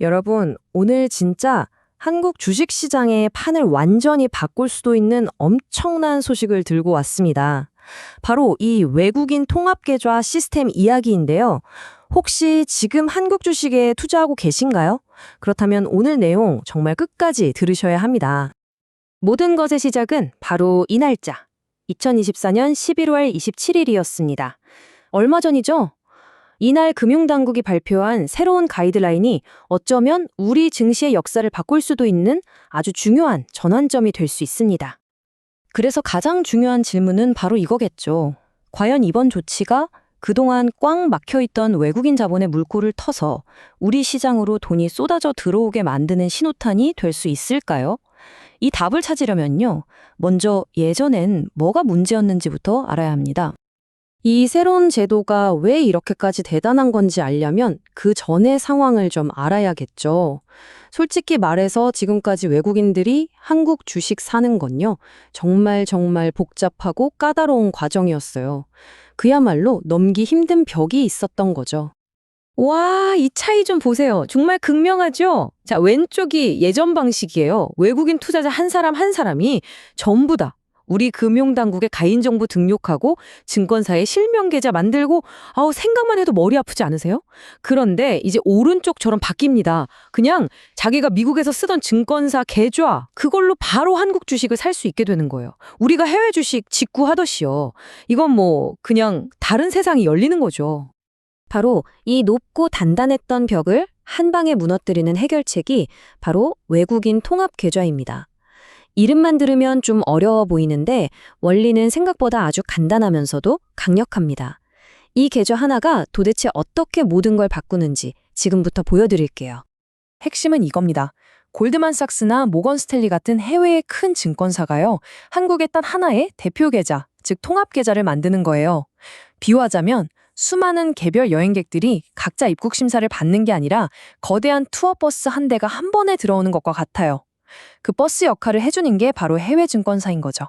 여러분, 오늘 진짜 한국 주식시장의 판을 완전히 바꿀 수도 있는 엄청난 소식을 들고 왔습니다. 바로 이 외국인 통합계좌 시스템 이야기인데요. 혹시 지금 한국 주식에 투자하고 계신가요? 그렇다면 오늘 내용 정말 끝까지 들으셔야 합니다. 모든 것의 시작은 바로 이 날짜, 2024년 11월 27일이었습니다. 얼마 전이죠? 이날 금융당국이 발표한 새로운 가이드라인이 어쩌면 우리 증시의 역사를 바꿀 수도 있는 아주 중요한 전환점이 될 수 있습니다. 그래서 가장 중요한 질문은 바로 이거겠죠. 과연 이번 조치가 그동안 꽉 막혀있던 외국인 자본의 물꼬를 터서 우리 시장으로 돈이 쏟아져 들어오게 만드는 신호탄이 될 수 있을까요? 이 답을 찾으려면요. 먼저 예전엔 뭐가 문제였는지부터 알아야 합니다. 이 새로운 제도가 왜 이렇게까지 대단한 건지 알려면 그 전의 상황을 좀 알아야겠죠. 솔직히 말해서 지금까지 외국인들이 한국 주식 사는 건요. 정말 정말 복잡하고 까다로운 과정이었어요. 그야말로 넘기 힘든 벽이 있었던 거죠. 와, 이 차이 좀 보세요. 정말 극명하죠? 자, 왼쪽이 예전 방식이에요. 외국인 투자자 한 사람 한 사람이 전부 다 우리 금융당국에 가인정보 등록하고 증권사에 실명 계좌 만들고 아우 생각만 해도 머리 아프지 않으세요? 그런데 이제 오른쪽처럼 바뀝니다. 그냥 자기가 미국에서 쓰던 증권사 계좌 그걸로 바로 한국 주식을 살 수 있게 되는 거예요. 우리가 해외 주식 직구하듯이요. 이건 뭐 그냥 다른 세상이 열리는 거죠. 바로 이 높고 단단했던 벽을 한 방에 무너뜨리는 해결책이 바로 외국인 통합 계좌입니다. 이름만 들으면 좀 어려워 보이는데 원리는 생각보다 아주 간단하면서도 강력합니다. 이 계좌 하나가 도대체 어떻게 모든 걸 바꾸는지 지금부터 보여드릴게요. 핵심은 이겁니다. 골드만삭스나 모건 스탠리 같은 해외의 큰 증권사가요. 한국에 단 하나의 대표 계좌, 즉 통합 계좌를 만드는 거예요. 비유하자면 수많은 개별 여행객들이 각자 입국 심사를 받는 게 아니라 거대한 투어 버스 한 대가 한 번에 들어오는 것과 같아요. 그 버스 역할을 해주는 게 바로 해외 증권사인 거죠.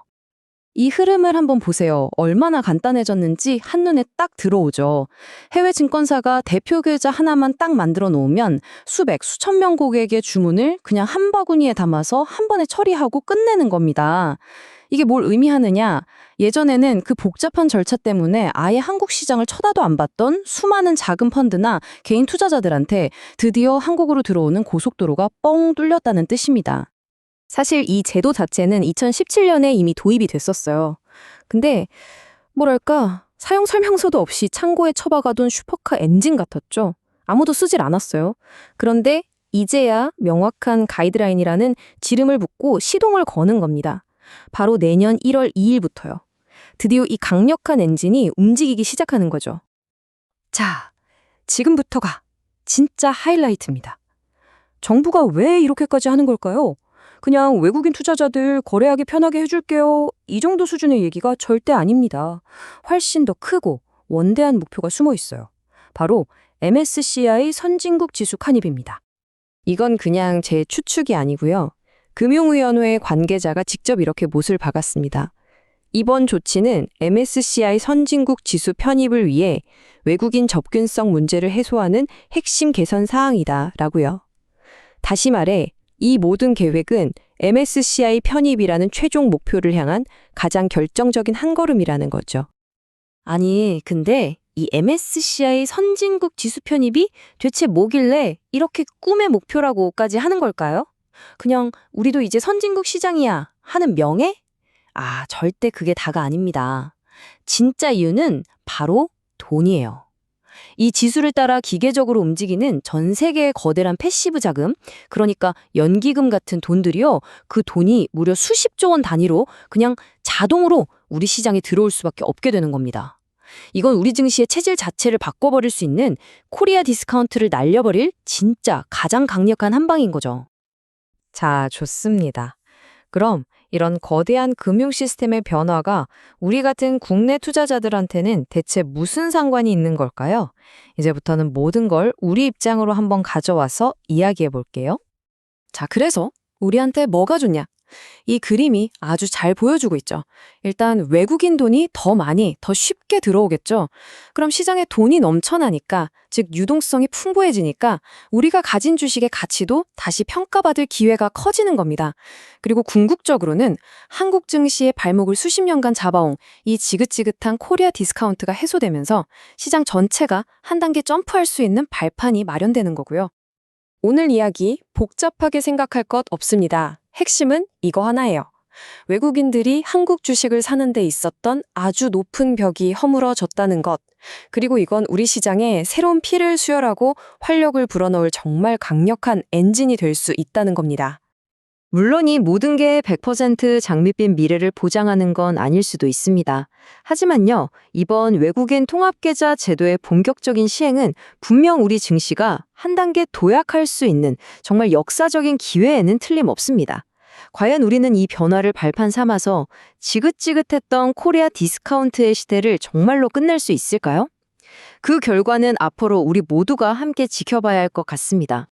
이 흐름을 한번 보세요. 얼마나 간단해졌는지 한눈에 딱 들어오죠. 해외 증권사가 대표 계좌 하나만 딱 만들어 놓으면 수백, 수천 명 고객의 주문을 그냥 한 바구니에 담아서 한 번에 처리하고 끝내는 겁니다. 이게 뭘 의미하느냐? 예전에는 그 복잡한 절차 때문에 아예 한국 시장을 쳐다도 안 봤던 수많은 작은 펀드나 개인 투자자들한테 드디어 한국으로 들어오는 고속도로가 뻥 뚫렸다는 뜻입니다. 사실 이 제도 자체는 2017년에 이미 도입이 됐었어요. 근데 뭐랄까 사용 설명서도 없이 창고에 처박아둔 슈퍼카 엔진 같았죠. 아무도 쓰질 않았어요. 그런데 이제야 명확한 가이드라인이라는 지름을 붓고 시동을 거는 겁니다. 바로 내년 1월 2일부터요. 드디어 이 강력한 엔진이 움직이기 시작하는 거죠. 자, 지금부터가 진짜 하이라이트입니다. 정부가 왜 이렇게까지 하는 걸까요? 그냥 외국인 투자자들 거래하기 편하게 해줄게요. 이 정도 수준의 얘기가 절대 아닙니다. 훨씬 더 크고 원대한 목표가 숨어 있어요. 바로 MSCI 선진국 지수 환입입니다. 이건 그냥 제 추측이 아니고요. 금융위원회 관계자가 직접 이렇게 못을 박았습니다. 이번 조치는 MSCI 선진국 지수 편입을 위해 외국인 접근성 문제를 해소하는 핵심 개선 사항이다 라고요. 다시 말해 이 모든 계획은 MSCI 편입이라는 최종 목표를 향한 가장 결정적인 한 걸음이라는 거죠. 아니, 근데 이 MSCI 선진국 지수 편입이 대체 뭐길래 이렇게 꿈의 목표라고까지 하는 걸까요? 그냥 우리도 이제 선진국 시장이야 하는 명예? 아, 절대 그게 다가 아닙니다. 진짜 이유는 바로 돈이에요. 이 지수를 따라 기계적으로 움직이는 전 세계의 거대한 패시브 자금, 그러니까 연기금 같은 돈들이요. 그 돈이 무려 수십조 원 단위로 그냥 자동으로 우리 시장에 들어올 수밖에 없게 되는 겁니다. 이건 우리 증시의 체질 자체를 바꿔버릴 수 있는 코리아 디스카운트를 날려버릴 진짜 가장 강력한 한방인 거죠. 자, 좋습니다. 그럼 이런 거대한 금융 시스템의 변화가 우리 같은 국내 투자자들한테는 대체 무슨 상관이 있는 걸까요? 이제부터는 모든 걸 우리 입장으로 한번 가져와서 이야기해 볼게요. 자, 그래서 우리한테 뭐가 좋냐? 이 그림이 아주 잘 보여주고 있죠. 일단 외국인 돈이 더 많이, 더 쉽게 들어오겠죠. 그럼 시장에 돈이 넘쳐나니까, 즉 유동성이 풍부해지니까 우리가 가진 주식의 가치도 다시 평가받을 기회가 커지는 겁니다. 그리고 궁극적으로는 한국 증시의 발목을 수십 년간 잡아온 이 지긋지긋한 코리아 디스카운트가 해소되면서 시장 전체가 한 단계 점프할 수 있는 발판이 마련되는 거고요. 오늘 이야기 복잡하게 생각할 것 없습니다. 핵심은 이거 하나예요. 외국인들이 한국 주식을 사는 데 있었던 아주 높은 벽이 허물어졌다는 것. 그리고 이건 우리 시장에 새로운 피를 수혈하고 활력을 불어넣을 정말 강력한 엔진이 될 수 있다는 겁니다. 물론 이 모든 게 100% 장밋빛 미래를 보장하는 건 아닐 수도 있습니다. 하지만요, 이번 외국인 통합계좌 제도의 본격적인 시행은 분명 우리 증시가 한 단계 도약할 수 있는 정말 역사적인 기회에는 틀림없습니다. 과연 우리는 이 변화를 발판 삼아서 지긋지긋했던 코리아 디스카운트의 시대를 정말로 끝낼 수 있을까요? 그 결과는 앞으로 우리 모두가 함께 지켜봐야 할 것 같습니다.